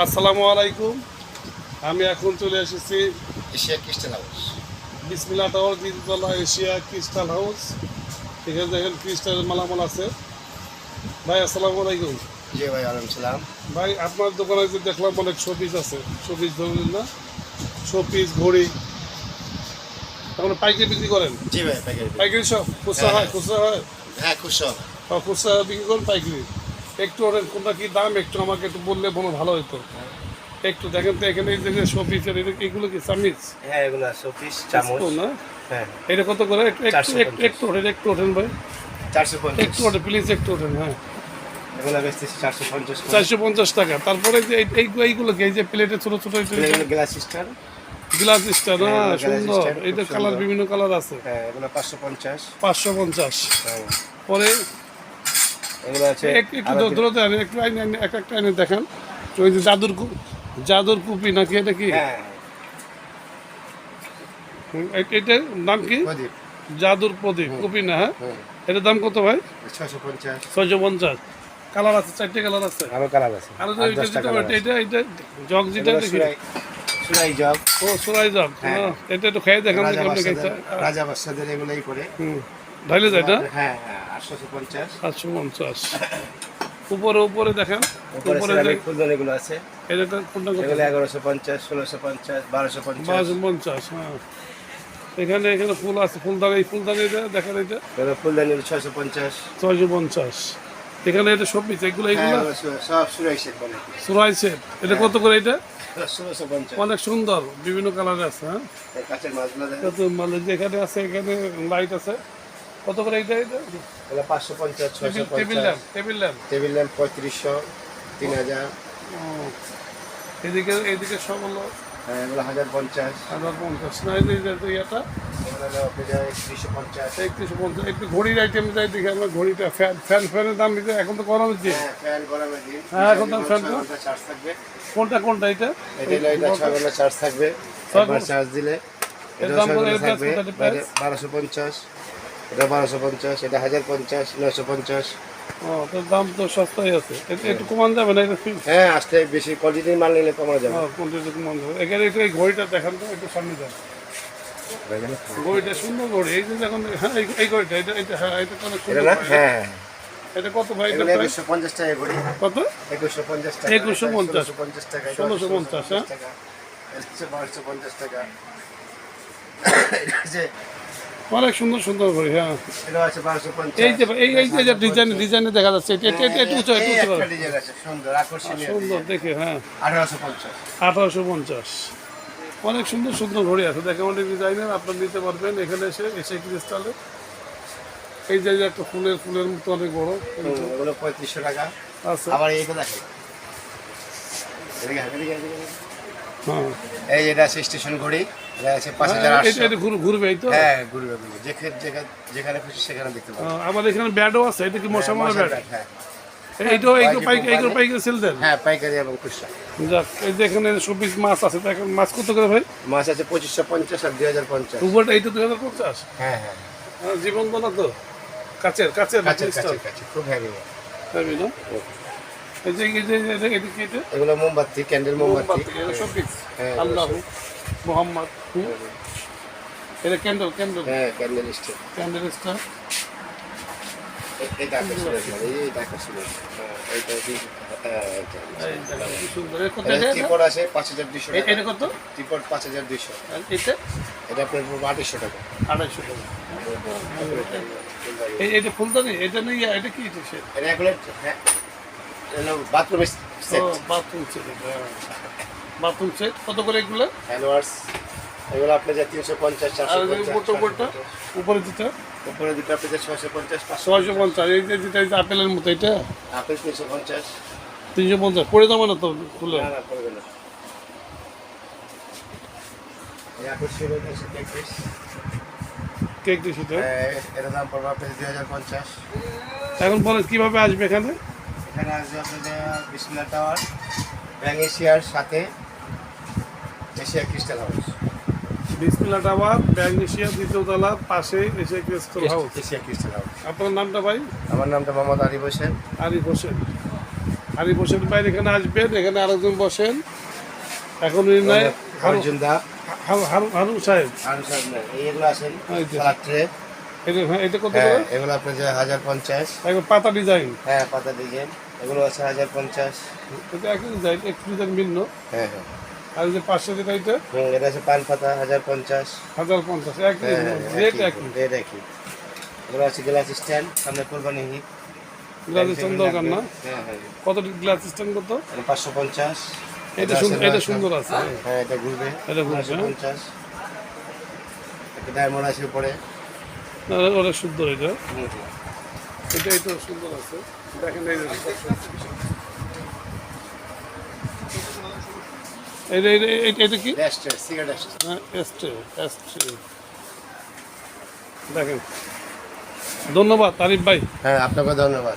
আসসালামু আলাইকুম। আমি এখন চলে এসেছি Asia crystal house Bismillah tower দ্বিতীয়তলা Asia crystal house এখানে দেখেন ক্রিস্টালের মালামাল আছে। ভাই আসসালামু আলাইকুম। জি ভাই আলম সালাম। ভাই আপনার দোকানে যে দেখলাম অনেক শোপিস আছে। শোপিস ধরুন না শোপিস ঘড়ি। এখন পাইকারি বিক্রি করেন? জি ভাই প্যাকেট পাইকারি সব? খুচরা হয় খুচরা হয়? হ্যাঁ হবে খুচরা বিক্রি করেন পাইকারি? একটু ওদের কোনটা কি দাম একটু আমাকে একটু বললে মনে ভালো হতো একটু দেখেন তো এখানে এই যে শোপিস এগুলো কি চামিচ? হ্যাঁ এগুলো শোপিস চামচ। না? হ্যাঁ। এটা কত করে? একটু ওঠেন একটু ওঠেন ভাই। চারশো পঞ্চাশ। একটু ওঠেন প্লিজ একটু ওঠেন হ্যাঁ। চারশো পঞ্চাশ টাকা। তারপরে যে এই- এই এইগুলো কি? এই যে প্লেটে ছোটো ছোটো এগুলো গ্লাস স্টার গ্লাস স্টার না? হ্যাঁ, সুন্দর। এইটা কালার বিভিন্ন কালার আছে। হ্যাঁ এগুলো পাঁচশো পঞ্চাশ। পাঁচশো পঞ্চাশ। হ্যাঁ। পরে এগুলো আছে একটু দূরতে আনেন একটু আইনে আইনে এক একটা আইনে দেখান। ওই যে জাদুর কু- জাদুর কুপি নাকি এটা কি? হ্যাঁ। এটার নাম কি? জাদুর প্রদীপ। কুপি না হ্যাঁ? এটার দাম কত ভাই? ছশো পঞ্চাশ। কালার আছে চারটে কালার আছে? আরও কালার আছে। আর এটা দশটা যেটা এটা এটা জগ যেটা দেখি। সুরাই সুরাই জগ। ও সুরাই জগ। হ্যাঁ। এটা একটু খেয়ে দেখান রাজা এগুলোই করে ঢাইলে যায় না? হ্যাঁ। সাতশো পঞ্চাশ। উপরে উপরে দেখেন। উপরে এগুলো আছে। এটা কোনটা এগুলো এগারোশো পঞ্চাশ ষোলোশো পঞ্চাশ বারোশো পঞ্চাশ। বারোশো পঞ্চাশ হ্যাঁ। এখানে এখানে ফুল আছে ফুলদানি ফুলদানি দেখেন এটা ফুলদানি ছয়শো পঞ্চাশ। ছয়শো পঞ্চাশ। এখানে এটা সব এগুলো হ্যাঁ এগুলো? সব- সুরাই সেট সুরাই সেট এটা কত করে এটা? অনেক সুন্দর বিভিন্ন কালার আছে হ্যাঁ। কাঁচের মাছগুলো যেখানে আছে এখানে লাইট আছে। কত করে এটা এটা এগুলো পাঁচশো পঞ্চাশ ছয়শো table lamp table lamp. Table lamp পঁয়ত্রিশশো তিন হাজার। এদিকে এদিকে সব হলো হ্যাঁ, এগুলো হাজার পঞ্চাশ। হাজার পঞ্চাশ। না একত্রিশশো পঞ্চাশ। একটু ঘড়ির আইটেম যাই দেখি আমরা ঘড়িটা ফ্যান ফ্যান ফ্যানের দাম দিতে এখন তো গরমের দিন। হ্যাঁ হ্যাঁ, এখন তো ফ্যান কোনটা কোনটা এটা? এটা হলো ছয় ঘণ্টা চার্জ থাকবে? চার্জ দিলে। এটা? বারোশো পঞ্চাশ। এটা বারোশো পঞ্চাশ এটা হাজার পঞ্চাশ নয়শো পঞ্চাশ। ও দাম তো সস্তাই আছে। একটু কমান যাবে না হ্যাঁ আসলে বেশি কোয়ালিটির মাল নিলে কমা যাবে। কোনটা কমান যাবে। এখানে একটু এই ঘড়িটা দেখান তো একটু সামনে যান। ঘড়িটা সুন্দর ঘড়ি। এই যে হ্যাঁ এই- ঘড়িটা এটা এটা হ্যাঁ এটা অনেক সুন্দর হ্যাঁ হ্যাঁ। এটা কত ভাই? একুশশো পঞ্চাশ টাকা করে কত? একুশশো পঞ্চাশ টাকা। একুশশো পঞ্চাশ। পঞ্চাশ টাকা ষোলোশো পঞ্চাশ, হ্যাঁ? বারোশো পঞ্চাশ টাকা। অনেক সুন্দর সুন্দর ঘড়ি হ্যাঁ। এই যে এই এই যে ডিজাইন ডিজাইনে দেখা যাচ্ছে এটা এটা এটা একটু উঁচু একটু উঁচু করো। সুন্দর আকর্ষণীয় সুন্দর দেখে হ্যাঁ। আঠারোশো পঞ্চাশ। আঠারোশো পঞ্চাশ। অনেক সুন্দর সুন্দর ঘড়ি আছে। দেখে অনেক ডিজাইনের আপনার নিতে পারবেন এখানে এসে এসে ক্রিস্টালে এই যে একটা ফুলের ফুলের মতো অনেক বড়। পঁয়ত্রিশশো টাকা। আছে আবার এইটা দেখে। হ্যাঁ। এই এটা স্টেশন ঘড়ি। এটা আছে পাঁচ হাজার হ্যাঁ, আটশো এটা এটা ঘুর- ঘুরবে তো? হ্যাঁ ঘুরবে ঘুরবে। যেখানে যেখানে যেখানে খুশি সেখানে দেখতে পাবেন হ্যাঁ, এখানে ব্যাডও আছে এটা কি মশা মারা ব্যাট, হ্যাঁ। এইটাও এইগুলো পাইকারি এইগুলো পাইকারি সেল দেন। হ্যাঁ পাইকারি এবং খুচরা। যাক এই যে এখানে চব্বিশ মাছ আছে এখন মাছ কত করে ভাই? মাছ আছে পঁচিশশো পঞ্চাশ আর দুই হাজার পঞ্চাশ। উপরটা এইটা দুই হাজার পঞ্চাশ? হ্যাঁ হ্যাঁ। হ্যাঁ, জীবন বলা তো। কাছের কাছের কাছে কাছে কাছে খুব হ্যাভি না? এই যে এগুলো মোমবাতি ক্যান্ডেল মোমবাতি। সব fix। হ্যাঁ, আল্লাহ মোহাম্মদ হুম। এটা ক্যান্ডেল ক্যান্ডেল হ্যাঁ ক্যান্ডেল স্টিক ক্যান্ডেল স্টার এটা কি সুন্দর। কত? আছে? পাঁচ হাজার এটা কত? ত্রিপট পাঁচ হাজার এটা এটা আপনার পড়বে আঠাশশো টাকা। আড়াইশো টাকা। এই এটা ফুলদানি এটা নেই এটা কি এটা সে এটা এগুলো হ্যাঁ বাথরুমের সেট। ও বাথরুম সেট বাথরুম সেট কত করে এগুলো? যা তিনশো পঞ্চাশ চারশো উপরে উপরে দুটো ছশো পঞ্চাশ ছয়শো পঞ্চাশ। এই যে যেটা আপেলের মতো এটা? আপেল তিনশো পঞ্চাশ। তিনশো পঞ্চাশ পড়ে যাব না তো খুলে? না না। কেক হ্যাঁ, দাম পড়বে দুই হাজার পঞ্চাশ। এখন বলেন কীভাবে আসবে এখানে? এখানে আসবে আপনাদের বিসমিল্লা টাওয়ার ব্যাং এশিয়ার সাথে Asia crystal house. Bismillah tower bank Asia দ্বিতীয় তলার পাশে এসে crystal house. Asia crystal house. আপনার নামটা ভাই? আমার নামটা মোহাম্মদ আরিফ হোসেন। আরিফ হোসেন। আরিফ হোসেন ভাই এখানে আসবেন এখানে আরেকজন বসেন। এখন উনি নাই। অর্জুন দা। সাহেব। এইগুলো সালাদ ট্রে। এটা হ্যাঁ এটা কত হ্যাঁ এগুলো আপনার হাজার পঞ্চাশ। পাতা ডিজাইন। হ্যাঁ পাতা ডিজাইন। এগুলো আছে হাজার পঞ্চাশ। এটা একই ডিজাইন একটু ডিজাইন ভিন্ন। হ্যাঁ হ্যাঁ। আর যে পাঁচশো যেটা এটা হুম, এটা আছে পান পাতা হাজার পঞ্চাশ। হাজার পঞ্চাশ একই হ্যাঁ হ্যাঁ রেট একই, রেট একই। এগুলো আছে গ্লাস স্ট্যান্ড সামনে কোরবানি হিট গ্লাস স্ট্যান্ড দরকার না? হ্যাঁ হ্যাঁ। কত গ্লাস স্ট্যান্ড কত? পাঁচশো পঞ্চাশ। এটা সুন্দর এটা সুন্দর আছে। হ্যাঁ। হ্যাঁ এটা ঘুরবে। এটা ঘুরবে, হ্যাঁ। পঞ্চাশ। ডায়মন্ড আছে উপরে। ওটা সুন্দর এটা। হুম, তো সুন্দর আছে। দেখেন এই এটা কি? হ্যাঁ দেখেন। ধন্যবাদ তারিফ ভাই। হ্যাঁ আপনাকে ধন্যবাদ।